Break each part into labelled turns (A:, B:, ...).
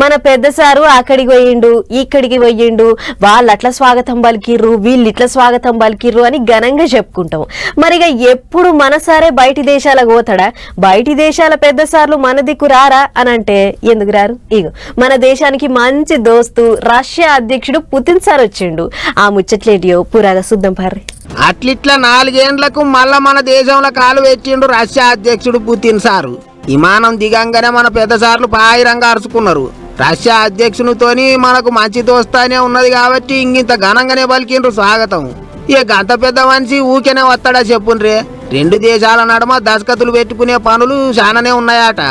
A: మన పెద్ద సారు అక్కడికి పోయిండు ఇక్కడికి పోయిండు. వాళ్ళు అట్లా స్వాగతం పలికిర్రు వీళ్ళు ఇట్లా స్వాగతం పలికిర్రు అని ఘనంగా చెప్పుకుంటాం మరిగా ఎప్పుడు మన సారే బయటి దేశాలకు పోతాడా? బయటి దేశాల పెద్ద సార్లు మన దిక్కు రారా అని అంటే ఎందుకు రారు? ఇగో మన దేశానికి మంచి దోస్తు రష్యా అధ్యక్షుడు పుతిన్ సార్ వచ్చిండు. ఆ ముచ్చట్లేటియో? పురాగా శుద్ధం పర్రి.
B: అట్లిట్లా నాలుగేండ్లకు మళ్ళా మన దేశంలో కాలు పెట్టిండు రష్యా అధ్యక్షుడు పుతిన్ సారు. విమానం దిగంగానే మన పెద్ద సార్లు పాయిరంగా అరుచుకున్నారు. రష్యా అధ్యక్షునితోని మనకు మంచి దోస్తానే ఉన్నది కాబట్టి ఇంగింత ఘనంగానే పలికిండ్రు స్వాగతం. ఇక అంత పెద్ద మనిషి ఊకెనే వస్తాడా చెప్పుండ్రే? రెండు దేశాల నడుమ దశకతులు పెట్టుకునే పనులు చాలానే ఉన్నాయట.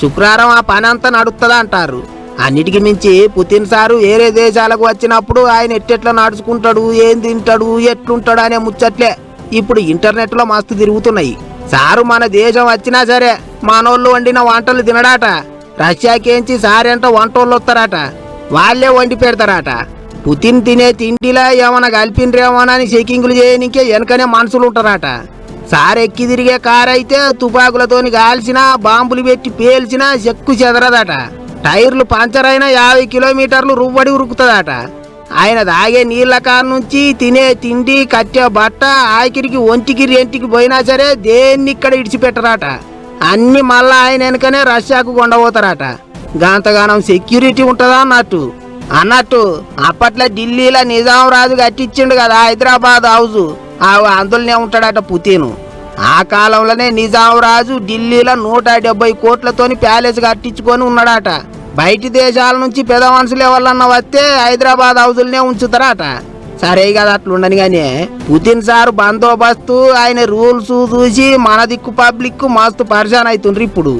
B: శుక్రవారం ఆ పని అంతా నడుస్తుందా అంటారు అన్నిటికి మించి పుతిన్ సారు వేరే దేశాలకు వచ్చినప్పుడు ఆయన ఎట్టెట్లా నడుచుకుంటాడు ఏం తింటాడు ఎట్లుంటాడు అనే ముచ్చట్లే. ఇప్పుడు ఇంటర్నెట్లో మస్తు తిరుగుతున్నాయి. సారు మన దేశం వచ్చినా సరే మనోళ్ళు వండిన వంటలు తినడాట. రష్యాకేంచి సారేంట వంటోళ్ళు వస్తారట. వాళ్ళే వండి పెడతారట. పుతిన్ తినే తిండిలా ఏమైనా కలిపిండ్రేమోనని చెకింగ్లు చేయనికే వెనకనే మనుషులు ఉంటారట సార్ ఎక్కి తిరిగే కారు అయితే తుపాకులతోని కాల్చినా బాంబులు పెట్టి పేల్చినా చెక్కు చెదరదట. టైర్లు పంచర్ అయినా యాభై కిలోమీటర్లు రువ్వడి ఉరుకుతుందట. ఆయన తాగే నీళ్ళ కారు నుంచి తినే తిండి కట్టే బట్ట ఆఖరికి ఒంటికి రెంటికి పోయినా సరే దేన్ని ఇక్కడ ఇడిచిపెట్టరాట. అన్ని మళ్ళా ఆయన వెనకనే రష్యాకు కొండపోతారట. గాంతగానం సెక్యూరిటీ ఉంటుందా అన్నట్టు. అన్నట్టు అప్పట్లో ఢిల్లీలో నిజాం రాజు కట్టించిండు కదా హైదరాబాద్ హౌస్ ఆ అందులోనే ఉంటాడట పుతీను. ఆ కాలంలోనే నిజాం రాజు ఢిల్లీలో నూట డెబ్బై కోట్లతోని ప్యాలెస్ కట్టించుకొని ఉన్నాడట. బయటి దేశాల నుంచి పెద్ద మనుషులు ఎవరన్నా వస్తే హైదరాబాద్ హౌజులనే ఉంచుతారట. సరే కదా అట్లుండని కానీ పుతిన్ సార్ బందోబస్తు ఆయన రూల్స్ చూసి మన దిక్కు పబ్లిక్ మస్తు పరిశాన్ అవుతుండ్రు ఇప్పుడు.